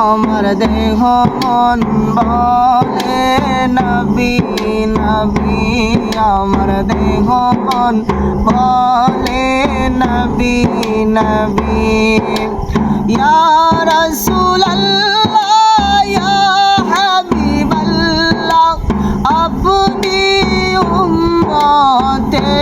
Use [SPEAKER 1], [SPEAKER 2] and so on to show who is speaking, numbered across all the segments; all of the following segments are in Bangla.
[SPEAKER 1] আমার দেহ মন বলে নবী নবী, আমার দেহ মন বলে নবী নবী। ইয়া ইয়া হাবিবাল্লাহ আপনি উম্মতেরি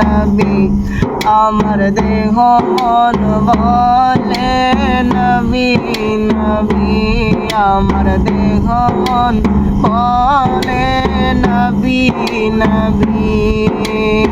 [SPEAKER 1] নবী আমার দেহ বলে নবী নবী আমার দেহ মন বলে নবী নবী।